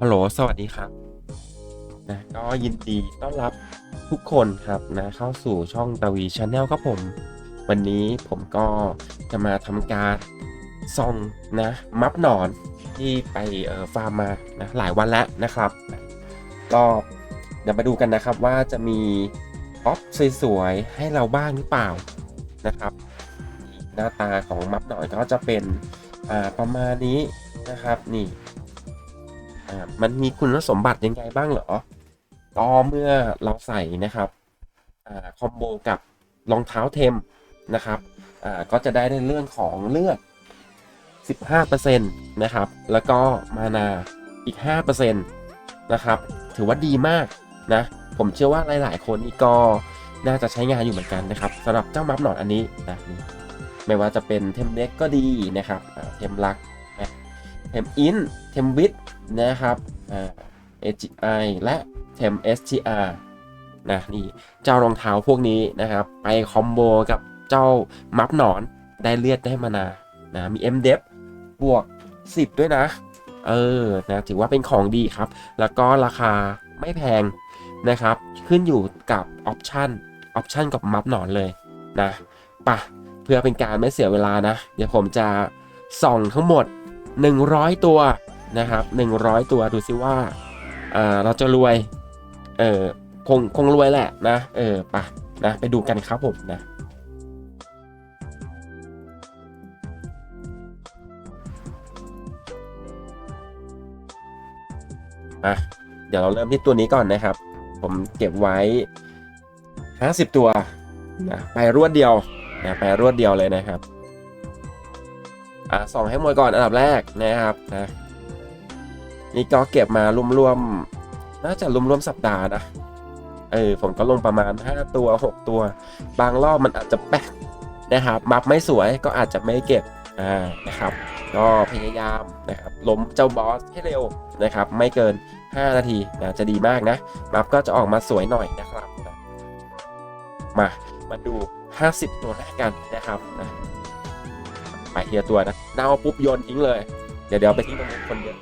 ฮัลโหล สวัสดีครับนะก็ยินดีต้อนรับทุกคนครับนะเข้าสู่ช่องตาวีชาแนลครับผม วันนี้ผมก็จะมาทำการส่องนะมับหนอนที่ไปเอ่อฟาร์มมานะหลายวันแล้วนะครับนะก็เดี๋ยวมาดูกันนะครับว่าจะมีออฟสวยๆให้เราบ้างหรือเปล่านะครับ หน้าตาของมับหนอนก็จะเป็นอ่าประมาณนี้นะครับนี่ อ่ามันมีคุณสมบัติยังไงบ้างเหรอก็เมื่อเราใส่นะครับอ่าคอมโบกับรองเท้าเทมนะครับอ่าก็จะได้ในเรื่องของเลือด 15%นะครับ แล้วก็มานาอีก 5%นะครับ ถือว่าดีมากนะ ผมเชื่อว่าหลาย ๆ คนนี่ก็น่าจะใช้งานอยู่เหมือนกันนะครับสำหรับเจ้ามัฟหนอนอันนี้นะไม่ว่าจะเป็นเทมเด็กก็ดีนะครับเทมลัก นะเทมอินเทมวิดนะครับ SGI และเทม STR นะนี่เจ้ารองเท้าพวกนี้นะครับ ไปคอมโบกับเจ้ามัฟหนอนได้เลือดได้มานานะมี m d e p บวก 10 ด้วยนะ เออนะถือว่าเป็นของดีครับ แล้วก็ราคาไม่แพงนะครับ ขึ้นอยู่กับออปชันออปชันกับมัฟหนอนเลยนะปะเพื่อเป็นการไม่เสียเวลานะ เดี๋ยวผมจะส่องทั้งหมด 100 ตัวนะครับ100 ตัวดูซิว่าอ่าเราจะรวยเออคงคงรวยแหละนะเออไปะนะไปดูกันครับผมนะอะเดี๋ยวเราเริ่มที่ตัวนี้ก่อนนะครับ ผมเก็บไว้ 50 ตัวนะไปรวดเดียวนะไปรวดเดียวเลยนะครับ อะส่องให้หมดก่อนอันดับแรกนะครับนะนี่ก็เก็บมารวมๆน่าจะรวมๆสัปดาห์นะเออผมก็ลงประมาณ 5 ตัว 6 ตัว บางรอบมันอาจจะแป๊กนะครับมับไม่สวยก็อาจจะไม่เก็บอ่านะครับ ก็พยายามนะครับล้มเจ้าบอสให้เร็วนะครับ ไม่เกิน 5 นาทีนะจะดีมากนะ มับก็จะออกมาสวยหน่อยนะครับ มามาดู 50 ตัวแรกกันนะครับนะ ไปเทียตัวนะเน่าปุ๊บโยนทิ้งเลย เดี๋ยวเดี๋ยวไปทิ้งตรงนี้คนเดียว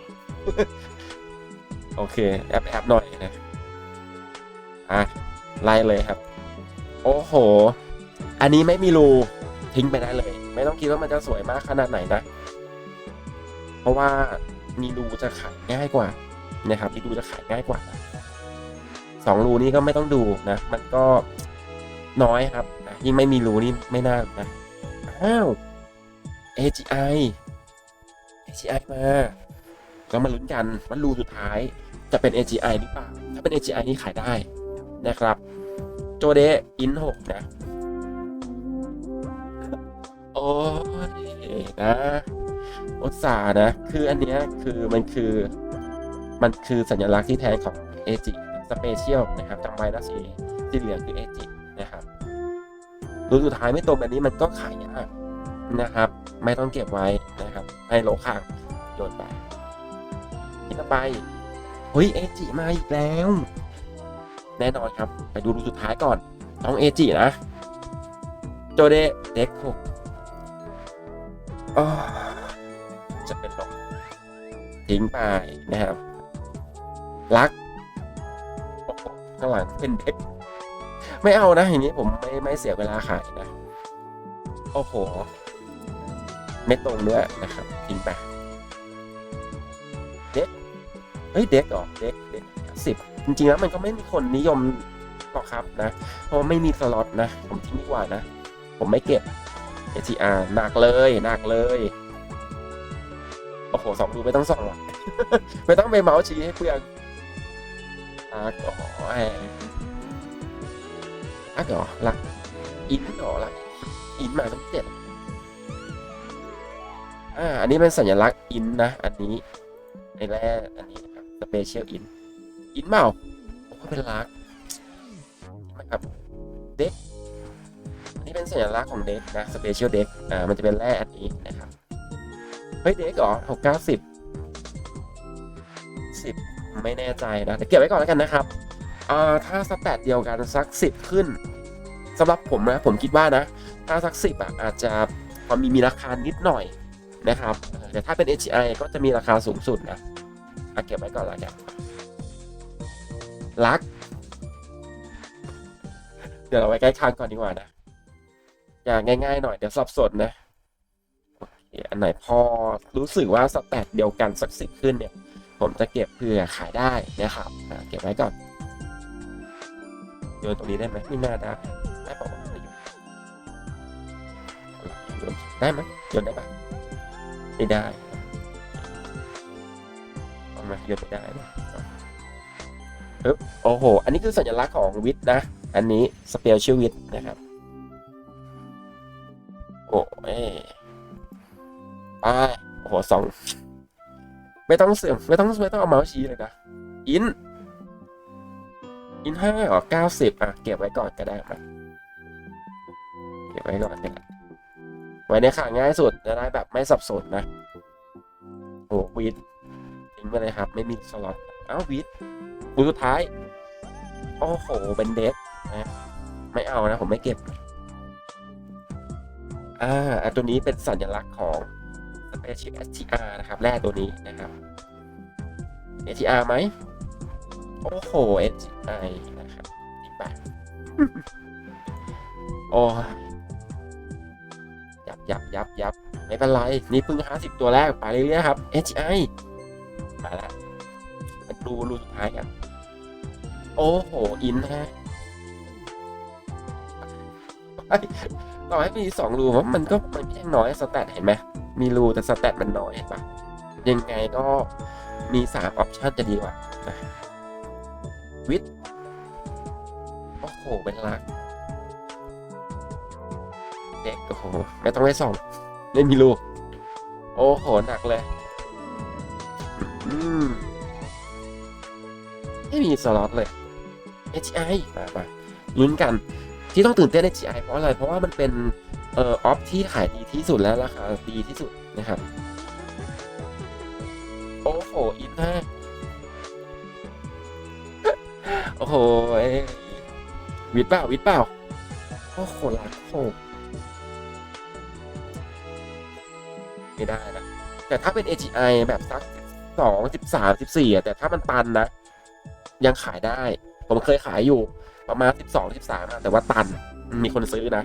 โอเคแอบแอบหน่อยนะอะไล่เลยครับ โอ้โห อันนี้ไม่มีรูทิ้งไปได้เลย ไม่ต้องคิดว่ามันจะสวยมากขนาดไหนนะ เพราะว่ามีรูจะขายง่ายกว่านะครับมีรูจะขายง่ายกว่าสองรูนี้ก็ไม่ต้องดูนะ มันก็น้อยครับ ยิ่งไม่มีรูนี่ไม่น่านะอ้าว AGI AGI มาก็มาลุ้นกันว่ารูสุดท้ายจะเป็น AGI หรือเปล่า ถ้าเป็น AGI นี่ขายได้นะครับ โจเดอิน6นะ โอ้ยนะอุตสาห์นะ คืออันเนี้ยคือมันคือมันคือสัญลักษณ์ที่แท้ของ AG Special นะครับจำไว้นะสีสีเหลืองคือ AG นะครับรูสุดท้ายไม่ตรงแบบนี้มันก็ขายยากนะครับ ไม่ต้องเก็บไว้นะครับ ให้โลข้างโยนไปนี่ต่อไปเฮ้ยเอจิมาอีกแล้ว แน่นอนครับ ไปดูรูสุดท้ายก่อนต้องเอจินะ โจเดเด็กหกจะเป็นลมทิ้งไปนะครับ รักโอ้โหข้างหลังเป็นเด็ก ไม่เอานะอย่างนี้ผมไม่ไม่เสียเวลาขายนะ โอ้โห ไม่ตรงด้วยนะครับทิ้งไปเด็กเฮ้ยเด็กหรอเด็กเด็กสิบจริงๆแล้วมันก็ไม่มีคนนิยมหรอกครับนะเพราะไม่มีสล็อตนะ ผมทิ้งดีกว่านะ ผมไม่เก็บ ATR หนักเลยหนักเลยโอ้โหสองดูไม่ต้องส่องหรอกไม่ต้องไปเมาส์ชี้ให้เพื่อนรักอ๋อแหมรักเหรอรักอินเหรอรักอินมาตั้งเจ็ด อ่า อันนี้เป็นสัญลักษณ์อินนะ อันนี้ในแรกอันนี้นะครับสเปเชียลอิน อินเปล่าโอ้เป็นลักษ์นะครับ เด็กอันนี้เป็นสัญลักษณ์ของเด็กนะสเปเชียลเด็กอ่า มันจะเป็นแร่อันนี้นะครับ เฮ้ย เด็กเหรอหกเก้าสิบสิบไม่แน่ใจนะแต่เก็บไว้ก่อนแล้วกันนะครับอ่าถ้าสแตทเดียวกันสักสิบขึ้นสำหรับผมนะ ผมคิดว่านะ ถ้าสักสิบอะอาจจะพอมีมีราคานิดหน่อย นะครับ แต่ถ้าเป็น HCI ก็จะมีราคาสูงสุดนะเก็บไว้ก่อนละกันรัก เดี๋ยวเราไว้ใกล้คางก่อนดีกว่านะ อย่างง่ายๆหน่อยเดี๋ยวสับสนนะโอเคอันไหนพอรู้สึกว่าสแตทเดียวกันสักสิบขึ้นเนี่ย ผมจะเก็บเพื่อขายได้นะครับเก็บไว้ก่อนโยนตรงนี้ได้ไหมไม่น่าได้ได้ปล่าวะไม่โยนโยนได้ไหม ไม่ได้เอามาโยนไม่ได้นะปึ๊บโอ้โห อันนี้คือสัญลักษณ์ของวิทย์นะ อันนี้สเปเชียลวิทย์นะครับ โอ้ยไปโอ้โหสองไม่ต้องเสื่อมไม่ต้องไม่ต้องเอาเมาส์ชี้เลยนะ อิน อินห้าอ๋อเก้าสิบอะ เก็บไว้ก่อนก็ได้ครับเก็บไว้ก่อนก็ได้ ไว้ในขาง่ายสุดจะได้แบบไม่สับสนนะโอ้วีดทิ้งไปเลยครับ ไม่มีสล็อตเอ้าวีดกูสุดท้าย โอ้โห เป็นเด็กนะไม่เอานะ ผมไม่เก็บ อ่าตัวนี้เป็นสัญลักษณ์ของ Special STR นะครับ แร่ตัวนี้นะครับ STR ไหม โอ้โห STI นะครับที่แปดโอ้ ยับยับยับไม่เป็นไร นี่เพิ่ง 50 ตัวแรก ไปเรื่อยๆครับ HI มาแล้วมาดูรูสุดท้ายกัน โอ้โห อินฮะต่อให้มีสองรูว่ามันก็มันไม่ใช่น้อยสแตทเห็นไหมมีรูแต่สแตทมันน้อยเห็นปะยังไงก็มีสามออปชันจะดีกว่าวิทโอ้โห เป็นลัก เด็กโอ้โหไม่ต้องไปส่องไม่มีรูโอ้โห หนักเลยอืมไม่มีสล็อตเลย HI มามาลุ้นกัน ที่ต้องตื่นเต้น HI เพราะอะไร เพราะว่ามันเป็นเอ่อออฟที่ขายดีที่สุดแล้วราคาดีที่สุดนะครับ โอ้โห อินนะโอ้โหเอ้ยวิดเปล่าวิดเปล่าโอ้โหหลักโห ไม่ได้นะ แต่ถ้าเป็น AGI แบบสักสองสิบสามสิบสี่แต่ถ้ามันตันนะ ยังขายได้ ผมเคยขายอยู่ประมาณสิบสองสิบสามแต่ว่าตันมีคนซื้อนะ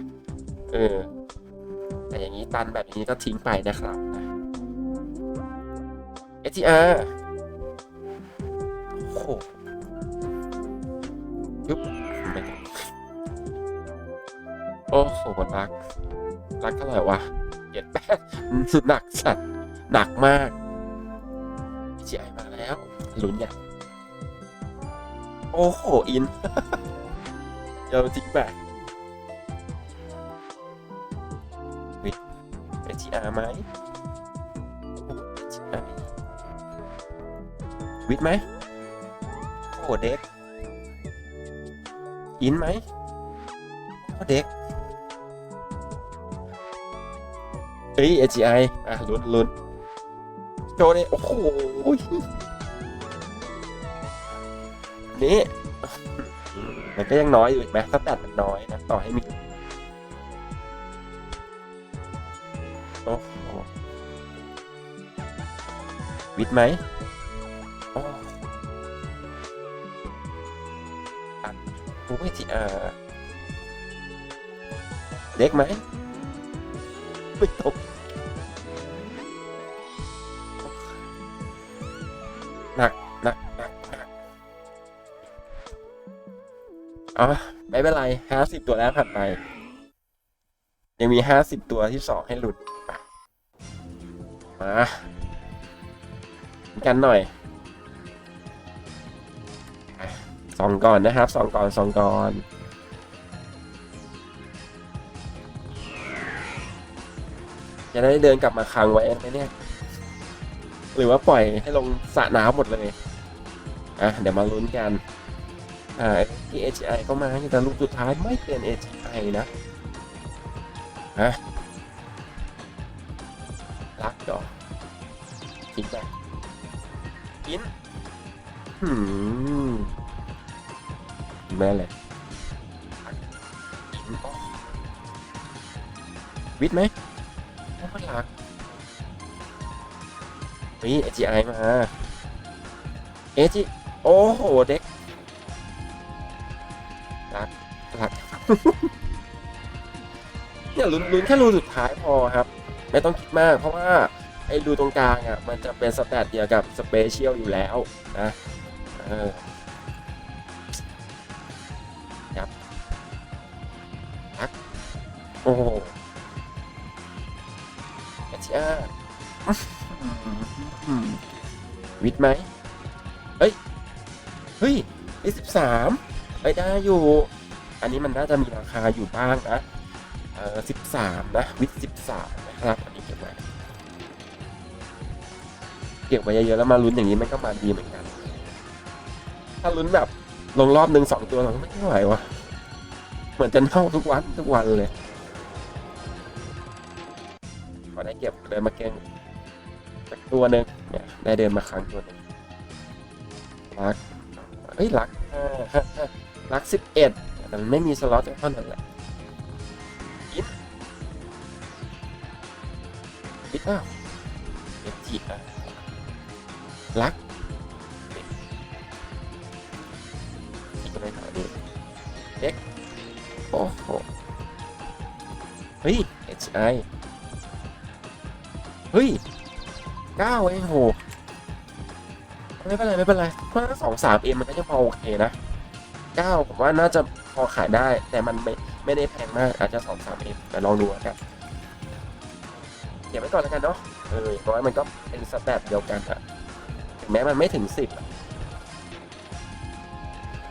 เออ แต่อย่างนี้ตันแบบนี้ก็ทิ้งไปนะครับ STR โอ้โหยุบโอ้โหรัก รักเท่าไหร่วะ เจ็ดแปดหนักสัตว์หนักมาก STI มาแล้วลุ้นอย่างโอ้โห อินเดี๋ยวทิ้งไป STR ไหมวิทไหมโอ้เด็ก อินไหมโอ้เด็ก เฮ้ย SGI อะลุ้นลุ้นโจเนี่โอ้โหนี่มันก็ยังน้อยอยู่อีกไหมสแตทมันน้อยนะ ต่อให้มีโอ้โหวิทย์ไหมโอ้อันโอ้ยจีอาเด็กไหม ไม่ตกหนักหนักหนักหนักอ๋อไม่เป็นไรห้าสิบตัวแรกผ่านไป ยังมีห้าสิบตัวที่สองให้หลุดมากันหน่อยสองก่อนนะครับสองก่อนสองก่อน จะได้เดินกลับมาค้างไว้ไหมเนี่ย หรือว่าปล่อยให้ลงสระน้ำหมดเลย อะ เดี๋ยวมาลุ้นกัน อ่าที่ HI ก็มาแต่ลูกสุดท้ายไม่เป็น HI นะฮะรักก่อนทิ้งไปกินหืมแม่เลยวิทไหม โอ้มันรักเฮ้ย HI มาเอจโอ้โห เด็กรักรักเนี่ยลุ้นลุ้นแค่รูสุดท้ายพอครับ ไม่ต้องคิดมาก เพราะว่า ไอ้รูตรงกลางอะ มันจะเป็นสแตทเดียวกับสเปเชียลอยู่แล้วนะเออครับรักโอ้โห เอชอาร์วิทย์ไหมเฮ้ย เฮ้ยได้สิบสามไปได้อยู่ อันนี้มันน่าจะมีราคาอยู่บ้างนะ เออสิบสามนะ วิทสิบสามนะครับ อันนี้เก็บไว้เก็บไว้เยอะๆแล้วมาลุ้นอย่างนี้มันก็มาดีเหมือนกัน ถ้าลุ้นแบบลงรอบหนึ่งสองตัวเราก็ไม่ไหววะเหมือนจะเข้าทุกวันทุกวันเลย ได้เก็บเดินมาเก่งสักตัวหนึ่งเนี่ยได้เดินมาครั้งตัวหนึ่งรักเฮ้ยรักห้าห้าห้ารักสิบเอ็ดแต่มันไม่มีสล็อตเท่านั้นแหละอิดอิดอ้าวเอจีอะรักอีกอะไรหาดิเอ็กโอ้โหเฮ้ย HI เฮ้ยเก้าเองโหไม่เป็นไรไม่เป็นไรเพราะสองสามเอ็มมันก็ยังพอโอเคนะเก้าผมว่าน่าจะพอขายได้ แต่มันไม่ไม่ได้แพงมากอาจจะสองสามเอ็มแต่ลองดูกันเก็บไว้ก่อนแล้วกันเนาะเอออย่างน้อยมันก็เป็นสแตทเดียวกันอะถึงแม้มันไม่ถึงสิบ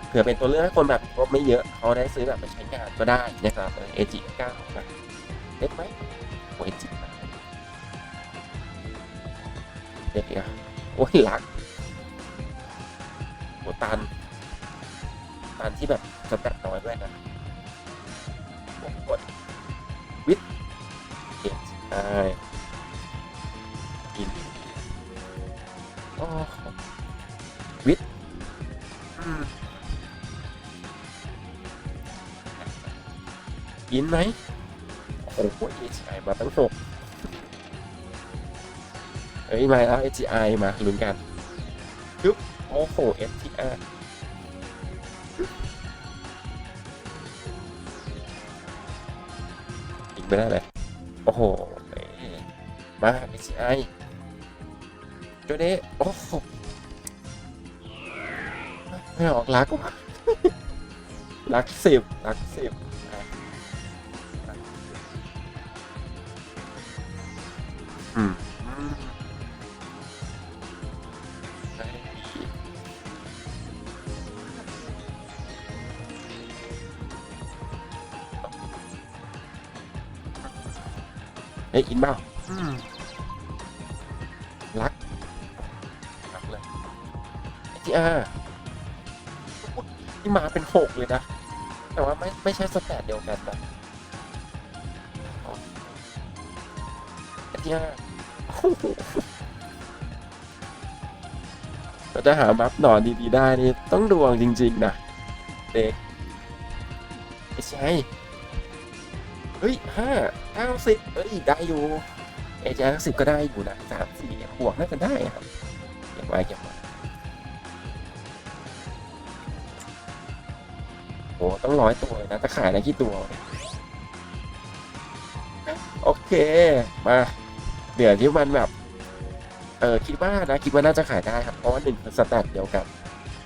เผื่อเป็นตัวเลือกให้คนแบบงบไม่เยอะเขาได้ซื้อแบบไปใช้งานก็ได้นะครับเอจิเก้านะเล็กไหมโอ้เอจิ เด็กอะโอ้ยหลักโหตันตันที่แบบสแตทน้อยด้วยนะโอ้โหวิทเอ็นไออินโอ้วิทอืมอินไหมโอ้โหเอชไอมาตั้งหก เอ้ย มาแล้ว HI มาลุ้นกันปึ๊บโอ้โห STR อีกไม่ได้เลย โอ้โหเอ้ยมา STI ตัวนี้โอ้โห ไม่ออกรักว่ะรักสิบรักสิบอืม เฮ้ยอินเปล่ารักรักเลยทีอาที่มาเป็นหกเลยนะ แต่ว่าไม่ไม่ใช่สแตทเดียวกันนะทีอาเราจะหามัฟหนอนดีๆได้นี่ต้องดวงจริง ๆ นะ เด็ก ไม่ใช่ เฮ้ยห้าเก้าสิบเอ้ยได้อยู่เอจสิบก็ได้อยู่นะสามสี่บวกน่าจะได้ครับเก็บไว้เก็บไว้โอ้ต้องร้อยตัวนะจะขายได้กี่ตัว โอเคมาเดี๋ยวที่มันแบบเออคิดว่านะคิดว่าน่าจะขายได้ครับเพราะว่าหนึ่งสแตทเดียวกัน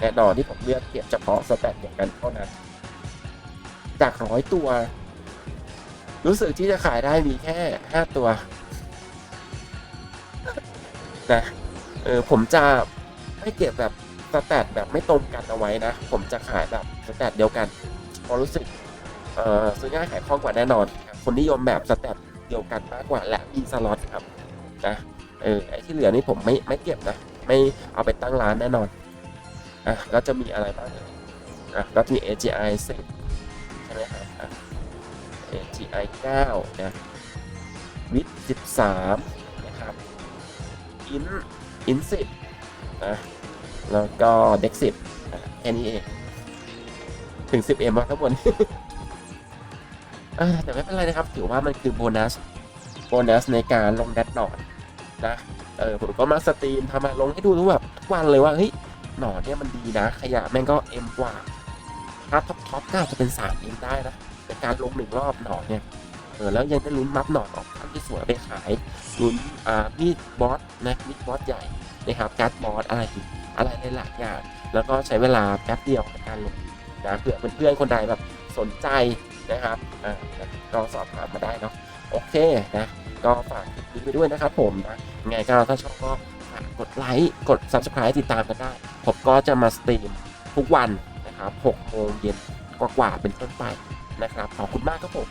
แน่นอนที่ผมเลือกเก็บเฉพาะสแตทเดียวกันเท่านั้น จากร้อยตัว รู้สึกที่จะขายได้มีแค่ห้าตัวนะเออผมจะไม่เก็บแบบสแตทแบบไม่ตรงกันเอาไว้นะ ผมจะขายแบบสแตทเดียวกันเพราะรู้สึกเออซื้อง่ายขายคล่องกว่าแน่นอนครับคนนิยมแบบสแตทเดียวกันมากกว่าและมีสล็อตครับนะเออไอที่เหลือนี่ผมไม่ไม่เก็บนะไม่เอาไปตั้งร้านแน่นอนอะก็จะมีอะไรบ้างอะก็มี AGI 10 AGI 9นะวิท13 นะครับ อิน อิน 10 นะ แล้วก็เด็ก 10แค่นี้เอง ถึง 10M มาทั้งหมดแต่ไม่เป็นไรนะครับ ถือว่ามันคือโบนัส โบนัสในการลงแดดหนอนนะ เออ ผมก็มาสตรีมทำมาลงให้ดูทุกแบบทุกวันเลยว่า เฮ้ย หนอนเนี่ยมันดีนะ ขยะแม่งก็เอ็มกว่า ถ้าท็อปท็อปก็อาจจะเป็นสามเอ็มได้นะ ในการลงหนึ่งรอบหนอนเนี่ยเออแล้วยังได้ลุ้นมัฟหนอนออกขั้นที่สวยไปขายลุ้นอ่ามีดบอสนะมีดบอสใหญ่นะครับการ์ดบอสอะไรอีกอะไรหลายอย่าง แล้วก็ใช้เวลาแป๊บเดียวในการลงนะเผื่อเพื่อนๆคนใดแบบสนใจนะครับอ่าก็สอบถามมาได้เนาะโอเคนะก็ฝากคลิปนี้ไปด้วยนะครับผมนะไงก็ถ้าชอบก็ฝากกดไลค์กด subscribe ติดตามกันได้ ผมก็จะมาสตรีมทุกวันนะครับ6โมงเย็นกว่าๆเป็นต้นไป นะครับขอบคุณมากครับผม